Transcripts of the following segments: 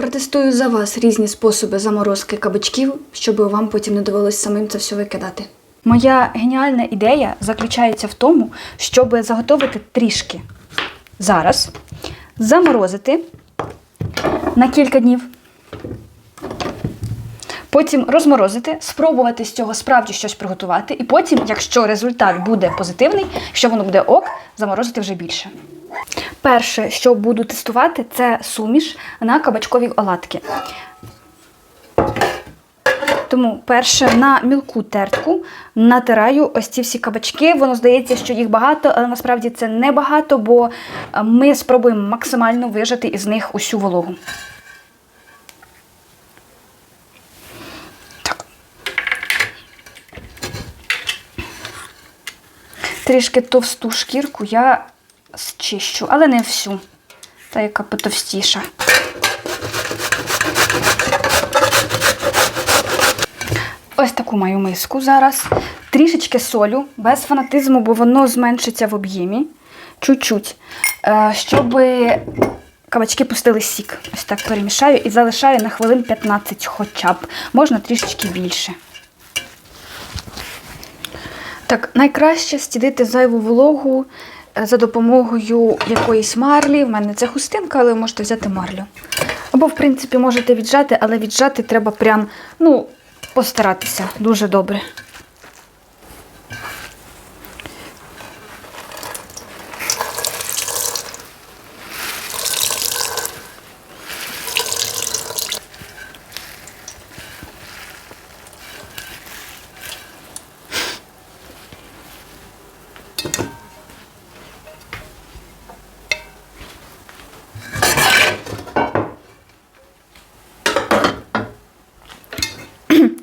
Протестую за вас різні способи заморозки кабачків, щоб вам потім не довелось самим це все викидати. Моя геніальна ідея заключається в тому, щоб заготовити трішки зараз, заморозити на кілька днів. Потім розморозити, спробувати з цього справді щось приготувати, і потім, якщо результат буде позитивний, якщо воно буде ок, заморозити вже більше. Перше, що буду тестувати, це суміш на кабачкові оладки. Тому перше на мілку тертку натираю ось ці всі кабачки. Воно здається, що їх багато, але насправді це не багато, бо е, ми спробуємо максимально вижати із них усю вологу. Так. Трішки товсту шкірку я зчищу, але не всю. Та яка потовстіша. Ось таку маю миску зараз. Трішечки солю, без фанатизму, бо воно зменшиться в об'ємі. Чуть-чуть. Е, Щоб кабачки пустили сік. Ось так перемішаю і залишаю на хвилин 15 хоча б. Можна трішечки більше. Так, найкраще стідити зайву вологу за допомогою якоїсь марлі. В мене це хустинка, але ви можете взяти марлю. Або, в принципі, можете віджати, але віджати треба прям, ну, постаратися дуже добре.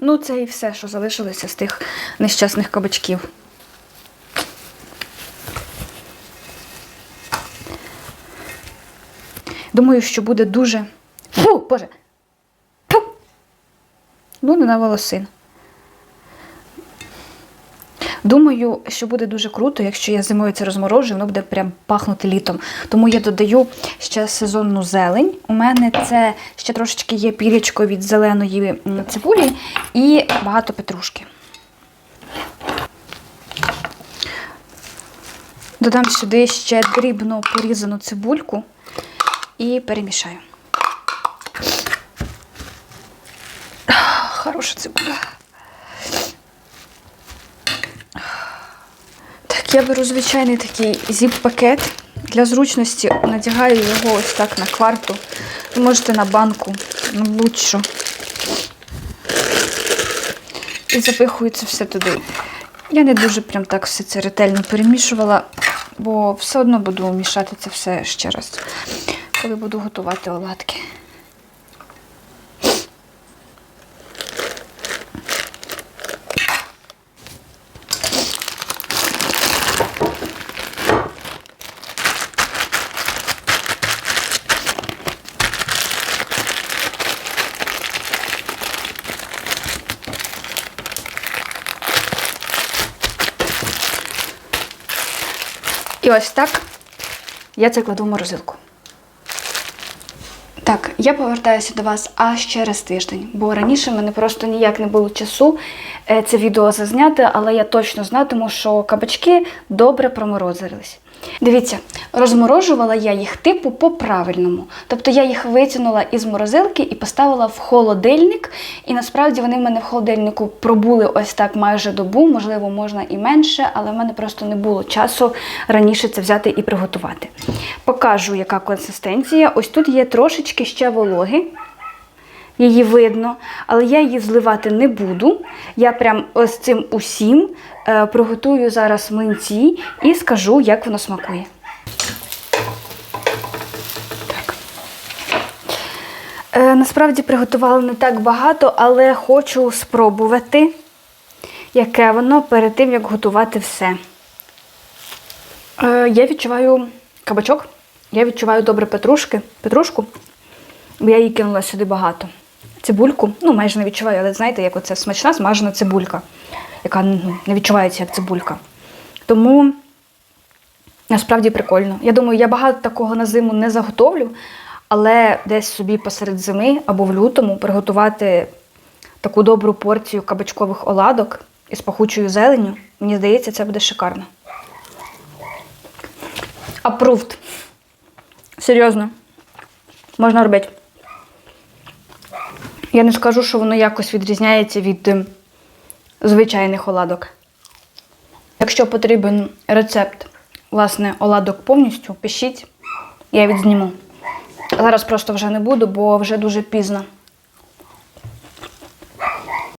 Ну, це і все, що залишилося з тих нещасних кабачків. Думаю, що буде дуже. Фу, Боже! Фу! Ну, не на волосин. Думаю, що буде дуже круто, якщо я зимою це розморожу, воно буде прям пахнути літом. Тому я додаю ще сезонну зелень. У мене це ще трошечки є пірічко від зеленої цибулі і багато петрушки. Додам сюди ще дрібно порізану цибульку і перемішаю. Хороша цибуля. Я беру звичайний такий зіп-пакет. Для зручності надягаю його ось так на кварту. Ви можете на банку, на будь-що. І запихую це все туди. Я не дуже прям так все це ретельно перемішувала, бо все одно буду мішати це все ще раз, коли буду готувати оладки. І ось так я це кладу в морозилку. Так, я повертаюся до вас аж через тиждень, бо раніше в мене просто ніяк не було часу е, це відео зазняти, але я точно знатиму, що кабачки добре проморозились. Дивіться, розморожувала я їх типу по-правильному. Тобто я їх витягнула із морозилки і поставила в холодильник. І насправді вони в мене в холодильнику пробули ось так майже добу, можливо, можна і менше, але в мене просто не було часу раніше це взяти і приготувати. Покажу, яка консистенція. Ось тут є трошечки ще вологи. Її видно, але я її зливати не буду. Я прям ось цим усім е, приготую зараз млинці і скажу, як воно смакує. Е, насправді приготувала не так багато, але хочу спробувати, яке воно перед тим, як готувати все. Е, я відчуваю кабачок, я відчуваю добре петрушки, петрушку, бо я її кинула сюди багато. Цибульку, ну майже не відчуваю, але знаєте, як оце смачна смажена цибулька, яка ну, не відчувається як цибулька. Тому насправді прикольно. Я думаю, я багато такого на зиму не заготовлю, Але десь собі посеред зими або в лютому приготувати таку добру порцію кабачкових оладок із пахучою зеленню, мені здається, це буде шикарно. Approved. Серйозно. Можна робити. Я не скажу, що воно якось відрізняється від ем, звичайних оладок. Якщо потрібен рецепт, власне, оладок повністю, пишіть, я відзніму. Зараз просто вже не буду, бо вже дуже пізно.